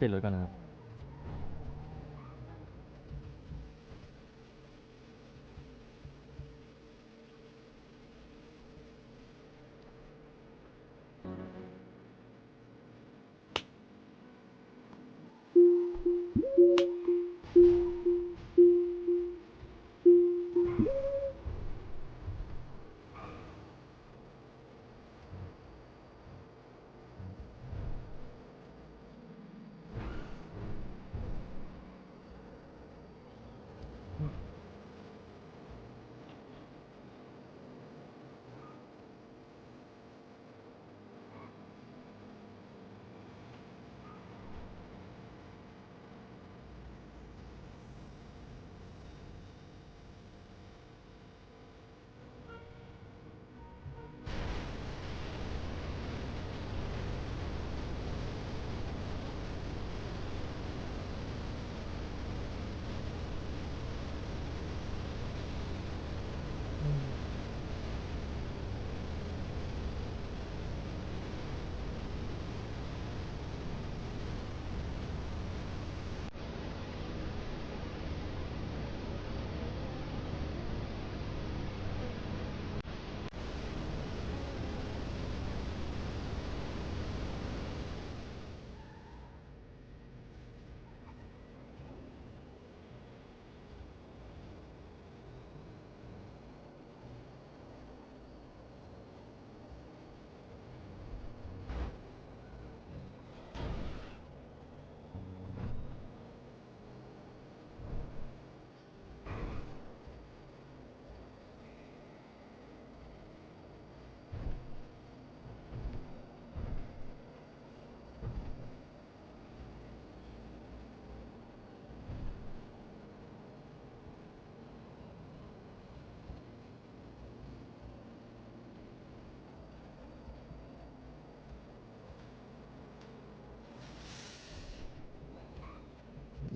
เปลี่ยนรถก่อนนะครับ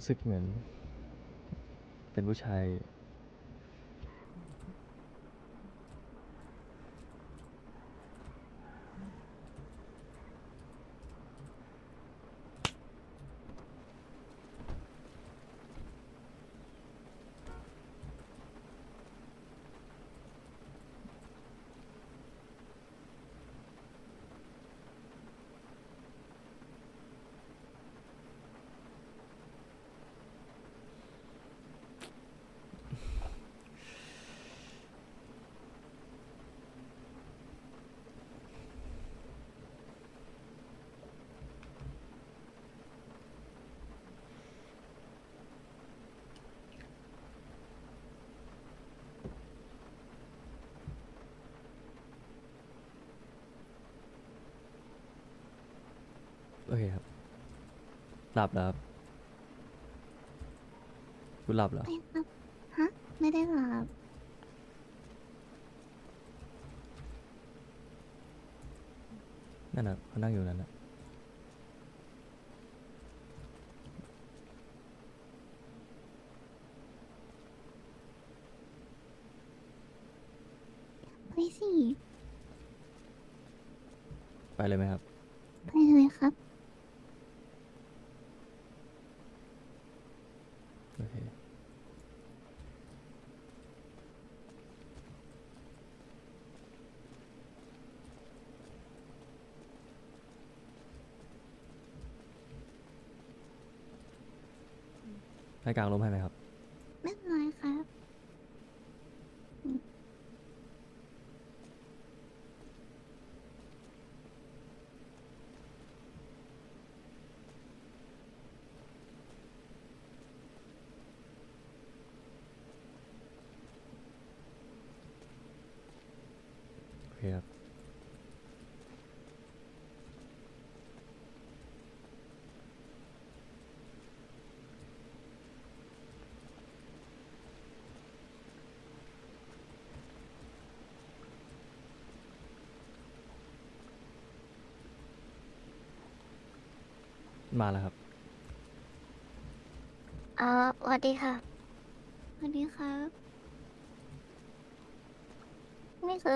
สึกเหมือน เป็นผู้ชาย หลับแล้วครับคุณหลับเหรอไม่ครับฮะ ไม่ได้หลับนั่นน่ะเขานั่งอยู่นั่นน่ะไปสิ ไปเลยไหมครับ ไปเลยครับ โอเค ให้กลางลมให้ไหมครับ มาแล้วครับ เอ่อสวัสดีค่ะ สวัสดีครับ นี่คือ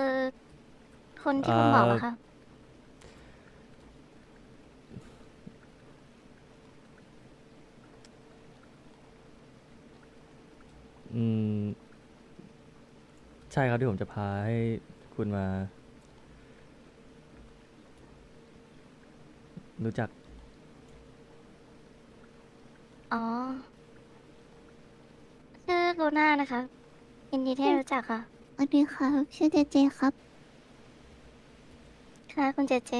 คนที่คุณบอกเหรอค่ะ อืม ใช่ครับที่ผมจะพาให้คุณมา รู้จัก น่านะคะยินดีที่ได้รู้จักค่ะ สวัสดีครับชื่อเจเจครับ ค่ะ คุณเจเจ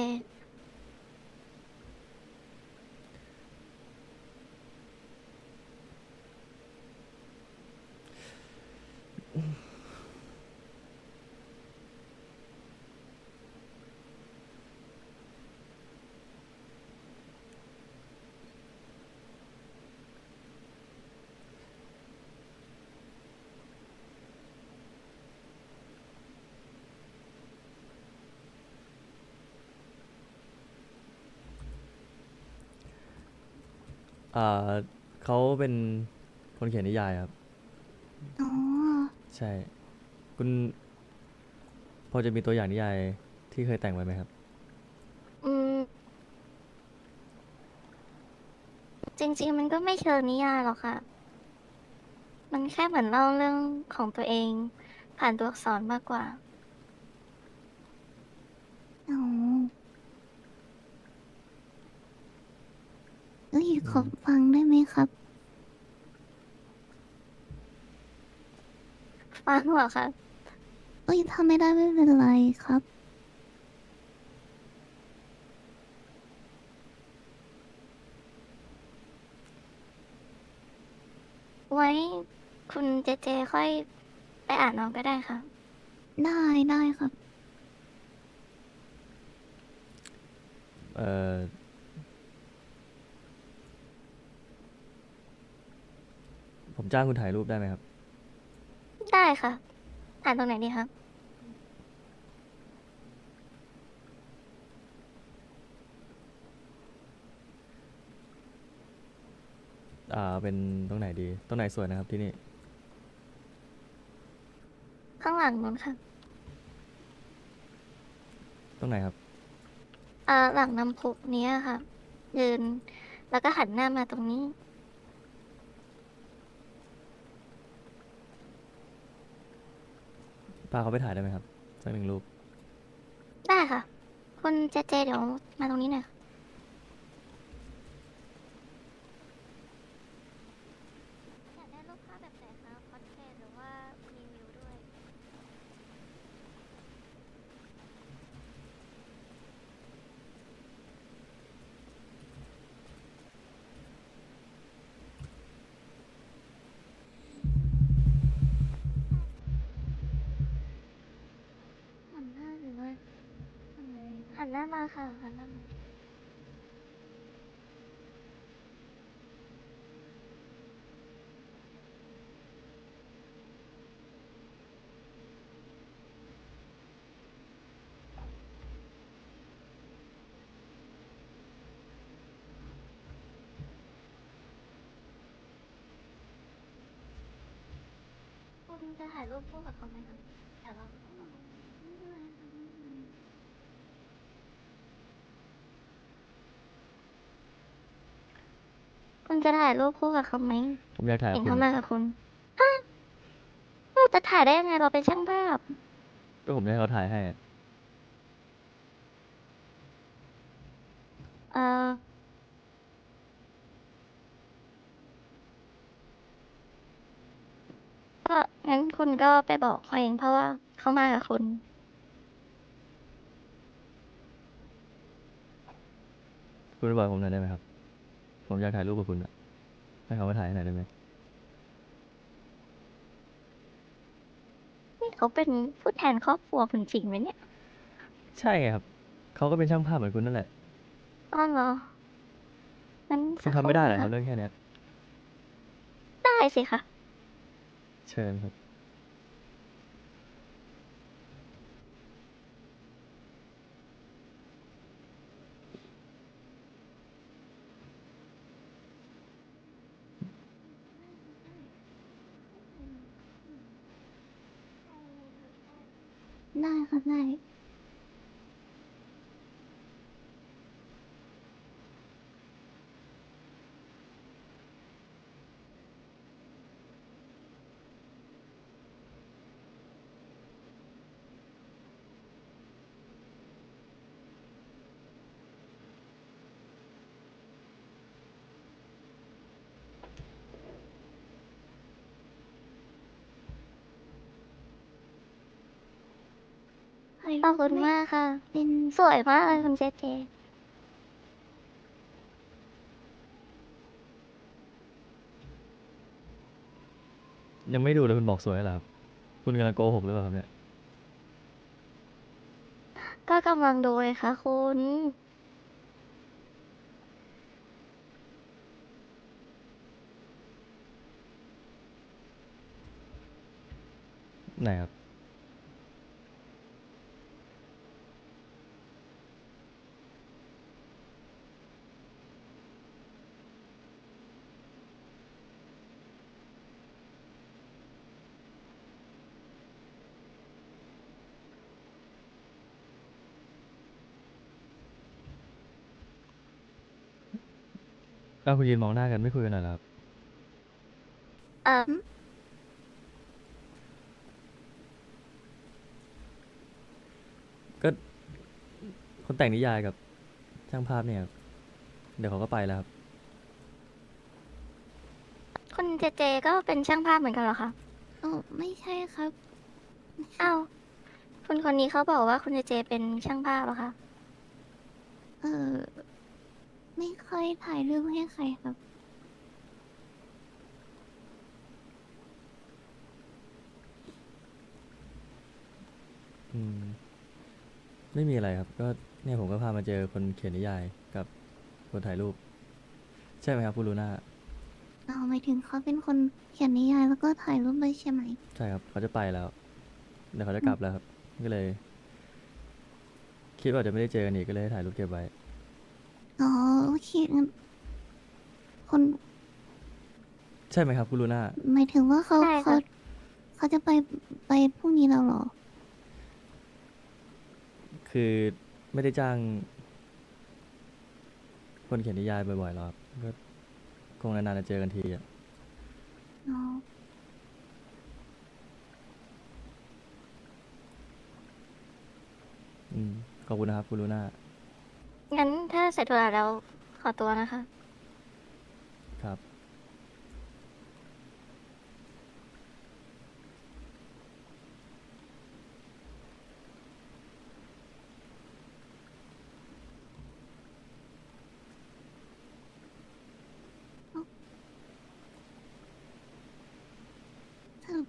อ่าเขาเป็นคนเขียนนิยายครับ อ๋อใช่ คุณ พอจะมีตัวอย่างนิยายที่เคยแต่งไว้ไหมครับ อืม จริง ๆ มันก็ไม่เชิงนิยายหรอกค่ะ มันแค่เหมือนเล่าเรื่องของตัวเอง ผ่านตัวอักษรมากกว่า อ๋อเอ้ย ขอฟังได้ไหมครับ ฟังเหรอคะเอ้ยถ้าไม่ได้ไม่เป็นไรครับ ไว้คุณเจเจค่อยไปอ่านเอาก็ได้ค่ะได้ได้ครับ เอ่อ ผมจ้างคุณถ่ายรูปได้ไหมครับ ได้ค่ะอ่านตรงไหนดีคะอ่า เป็นตรงไหนดี ตรงไหนสวยนะครับที่นี่ ข้างหลังนู้นค่ะตรงไหนครับอ่าหลังน้ำพุเนี้ยค่ะยืนแล้วก็หันหน้ามาตรงนี้ พาเขาไปถ่ายได้ไหมครับสักหนึ่งรูป ได้ค่ะ คุณเจเจเดี๋ยวมาตรงนี้หน่อยค่ะ หันหน้ามาค่ะหันหน้ามาคุณจะถ่ายรูปคู่กับเขาไหมคะเดี๋ยวเรา จะถ่ายรูปคู่กับเขาไหมผมอยากถ่ายเห็กับนคุเขาณมากับคุณฮะเราจะถ่ายได้ยังไงเราเป็นช่างภาพ ก็ผมจะให้เขาถ่ายให้ เออก็งั้นคุณก็ไปบอกเขาเองเพราะว่าเขามากับคุณ คุณไปบอกผมหน่อยได้ไหมครับ ผมอยากถ่ายรูปกับคุณอะให้เขามาถ่ายให้หน่อยได้ไหมนี่เขาเป็นผู้แทนครอบครัวคุณจริงไหมเนี่ยใช่ไงครับ เขาก็เป็นช่างภาพเหมือนคุณนั่นแหละ อ้อเหรองั้นคุณทำไม่ได้เหรอครับเรื่องแค่เนี้ยได้สิคะ เชิญครับ ได้ค ขอบคุณไมากค่ะ เป็นสวยมากเลยคุณเจเจยังไม่ดูเลยคุณบอกสวยเหรอครับ คุณกำลังโกหกหรือเปล่าครับเนี่ย ก็กำลังดูเลยค่ะคุณไหนครับ อ้าวคุณยืนมองหน้ากันไม่คุยกันหน่อยเหรอครับเอ่อก็ คนแต่งนิยายกับช่างภาพเนี่ยครับเดี๋ยวเขาก็ไปแล้วครับ คุณเจเจก็เป็นช่างภาพเหมือนกันเหรอคะโอ้ไม่ใช่ครับ อ้าวคุณคนนี้เขาบอกว่าคุณเจเจเป็นช่างภาพเหรอคะ เออ ไม่ค่อยถ่ายรูปให้ใครครับ อืม ไม่มีอะไรครับ ก็เนี่ยผมก็พามาเจอคนเขียนนิยายกับคนถ่ายรูป ใช่ไหมครับคุณลูน่าเอาหมายถึงเขาเป็นคนเขียนนิยายแล้วก็ถ่ายรูปด้วยใช่ไหม ใช่ครับ เขาจะไปแล้วเดี๋ยวเขาจะกลับแล้วครับ ก็เลย คิดว่าจะไม่ได้เจอกันอีกก็เลยถ่ายรูปเก็บไว้ อ๋อโอ เคงั้นคนใช่ไหมครับ คุณลูน่าหมายถึงว่าเขาใช่เขาค่ะเขาจะไปไปพรุ่งนี้แล้วเหรอ คือไม่ได้จ้าง คนเขียนนิยายบ่อยๆหรอกครับก็คงนานๆจะเจอกันทีอะอ๋ออืมขอบคุณนะครับ คุณลูน่างั้นถ้าเสร็จธุระแล้ว ขอตัวนะคะ ครับ สรุป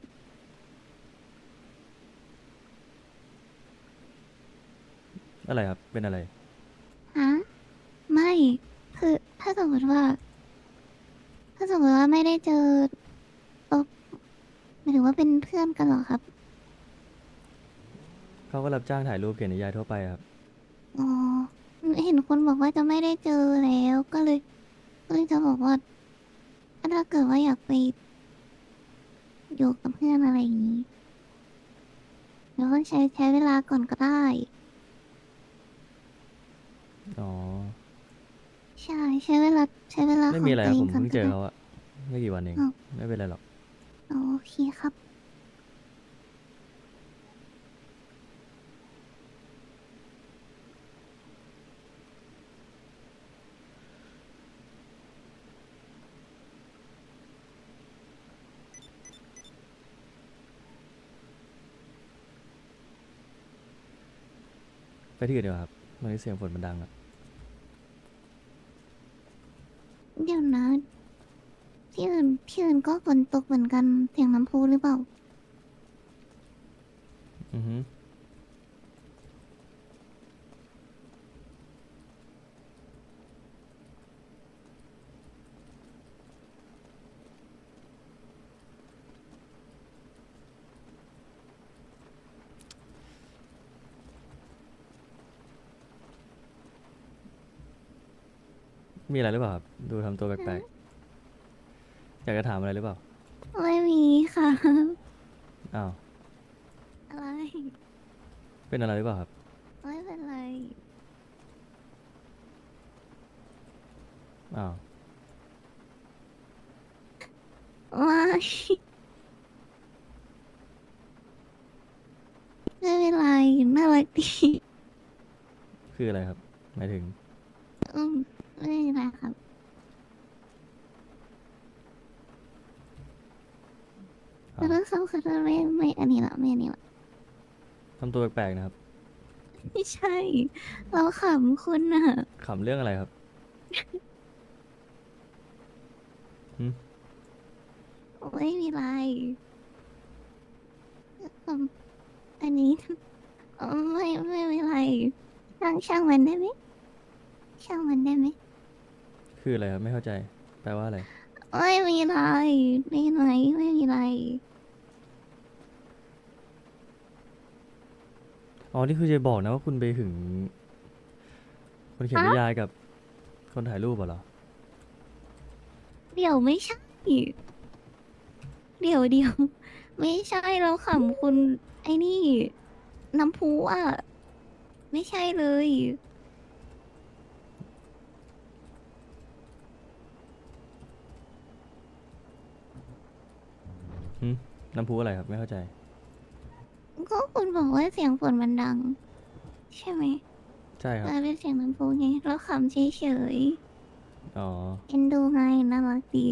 อะไรครับ เป็นอะไร ฮะไม่ คือถ้าส มมติว่า ถ้าสมมติว่าไม่ได้เจอเออหมายถึงว่าเป็นเพื่อนกันเหรอครับ เขาก็รับจ้างถ่ายรูปเขียนนิยายทั่วไปครับ อ๋อ เห็นคนบอกว่าจะไม่ได้เจอแล้วก็เลย ก็เลยจะบอกว่า ถ้าเกิดว่าอยากไปอยู่กับเพื่อนอะไรอย่างนี้แล้วก็ใช้ใช้เวลาก่อนก็ได้ อ๋อ ใช่ใช้เวลาใช้เวลาไม่มีอะไรครับผมขงเพิ่งเจอตัวเขาอะไม่กี่วันเอง อ้าว ไม่เป็นไรหรอก อ๋อโอเคครับ ไปที่อื่นดีกว่าครับตอนนี้เสียงฝนมันดังอะ เดี๋ยวนะที่อื่นที่อื่นก็ฝนตกเหมือนกันเสียงน้ำพุหรือเปล่า อือฮึ มีอะไรหรือเปล่าครับดูทำตัวแปลกๆ อยากจะถามอะไรหรือเปล่า ไม่มีค่ะ อ้าว อะไร เป็นอะไรหรือเปล่าครับ ไม่เป็นไร อ้าว ไม่ไม่เป็นไรน่ารักดีคืออะไรครับ หมายถึง อืม ไม่เป็นไรครับอ้าวแล้วเขาคือไม่ไม่อันนี้ละไม่อันนี้ละทำตัวแปลกๆนะครับไม่ใช่ เราขำคุณน่ะขำเรื่องอะไรครับไม่มีไรขำอันนี้เอ่อไม่ไม่มีไรช่างช่างมันได้ไหมช่างมันได้ไหม คืออะไรครับไม่เข้าใจ แปลว่าอะไร ไม่มีไรไม่มีไรไม่มีไร อ๋อ นี่คือจะบอกนะว่าคุณไปถึง คนเขียนนิยายกับ คนถ่ายรูปเหรอ เดี๋ยวไม่ใช่ เดี๋ยวเดี๋ยวไม่ใช่เราขำคุณไอ้นี่ น้ำพุอะ ไม่ใช่เลย น้ำพุอะไรครับไม่เข้าใจ ก็คุณบอกว่าเสียงฝนมันดัง ใช่ไหมใช่ครับมันเป็นเสียงน้ำพุไงเราขำเฉยอ๋อ ๆเอ็นดูไงน่ารักดี